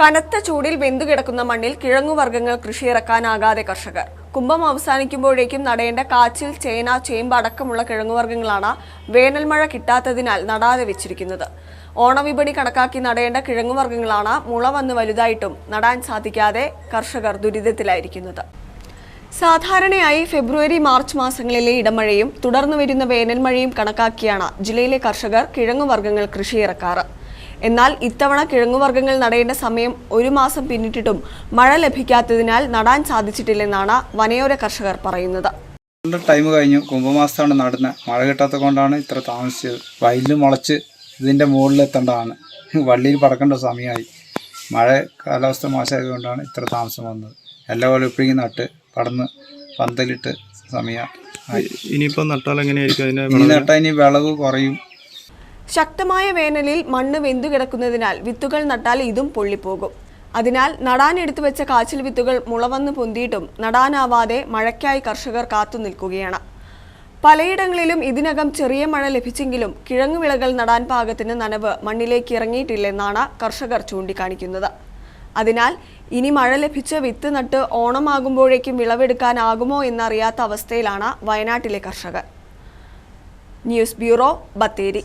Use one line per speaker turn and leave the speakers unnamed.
കനത്ത ചൂടിൽ വെന്തുകിടക്കുന്ന മണ്ണിൽ കിഴങ്ങുവർഗങ്ങൾ കൃഷിയിറക്കാനാകാതെ കർഷകർ. കുംഭം അവസാനിക്കുമ്പോഴേക്കും നടേണ്ട കാച്ചിൽ ചേന ചേമ്പ് അടക്കമുള്ള കിഴങ്ങുവർഗങ്ങളാണ് വേനൽമഴ കിട്ടാത്തതിനാൽ നടാതെ വെച്ചിരിക്കുന്നത്. ഓണവിപണി കണക്കാക്കി നടേണ്ട കിഴങ്ങുവർഗങ്ങളാണ് മുള വന്ന് വലുതായിട്ടും നടാൻ സാധിക്കാതെ കർഷകർ ദുരിതത്തിലായിരിക്കുന്നത്. സാധാരണയായി ഫെബ്രുവരി മാർച്ച് മാസങ്ങളിലെ ഇടമഴയും തുടർന്നു വരുന്ന വേനൽമഴയും കണക്കാക്കിയാണ് ജില്ലയിലെ കർഷകർ കിഴങ്ങുവർഗങ്ങൾ കൃഷിയിറക്കാറ്. എന്നാൽ ഇത്തവണ കിഴങ്ങുവർഗങ്ങൾ നടേണ്ട സമയം ഒരു മാസം പിന്നിട്ടിട്ടും മഴ ലഭിക്കാത്തതിനാൽ നടാൻ സാധിച്ചിട്ടില്ലെന്നാണ് വനയോര കർഷകർ പറയുന്നത്.
നല്ല ടൈം കഴിഞ്ഞു. കുംഭമാസത്താണ് നടുന്നത് മഴ കിട്ടാത്ത കൊണ്ടാണ് ഇത്ര താമസിച്ചത്. വയലിൽ മുളച്ച് ഇതിന്റെ മുകളിലെത്തേണ്ടതാണ്. വള്ളിയിൽ പറക്കേണ്ട സമയമായി. മഴ കാലാവസ്ഥ മോശമായത് കൊണ്ടാണ് ഇത്ര താമസം വന്നത്. എല്ലാ പോലെ ഇപ്പോഴും നട്ട് പടന്ന് പന്തലിട്ട് സമയം ആയി
ഇനിയിപ്പോൾ നട്ടാൽ എങ്ങനെയായിരിക്കും അതിന്
ഇനി നട്ടാൽ ഇനി വിളവ് കുറയും.
ശക്തമായ വേനലിൽ മണ്ണ് വെന്തുകിടക്കുന്നതിനാൽ വിത്തുകൾ നട്ടാൽ ഇതും പൊള്ളിപ്പോകും. അതിനാൽ നടാൻ എടുത്തു വെച്ച കാച്ചിൽ വിത്തുകൾ മുളവന്ന് പൊന്തിയിട്ടും നടാനാവാതെ മഴയ്ക്കായി കർഷകർ കാത്തുനിൽക്കുകയാണ് പലയിടങ്ങളിലും ഇതിനകം ചെറിയ മഴ ലഭിച്ചെങ്കിലും കിഴങ്ങുവിളകൾ നടാൻ പാകത്തിന് നനവ് മണ്ണിലേക്ക് ഇറങ്ങിയിട്ടില്ലെന്നാണ് കർഷകർ ചൂണ്ടിക്കാണിക്കുന്നത്. അതിനാൽ ഇനി മഴ ലഭിച്ച വിത്ത് നട്ട് ഓണമാകുമ്പോഴേക്കും വിളവെടുക്കാനാകുമോ എന്നറിയാത്ത അവസ്ഥയിലാണ് വയനാട്ടിലെ കർഷകർ. News bureau Bathery.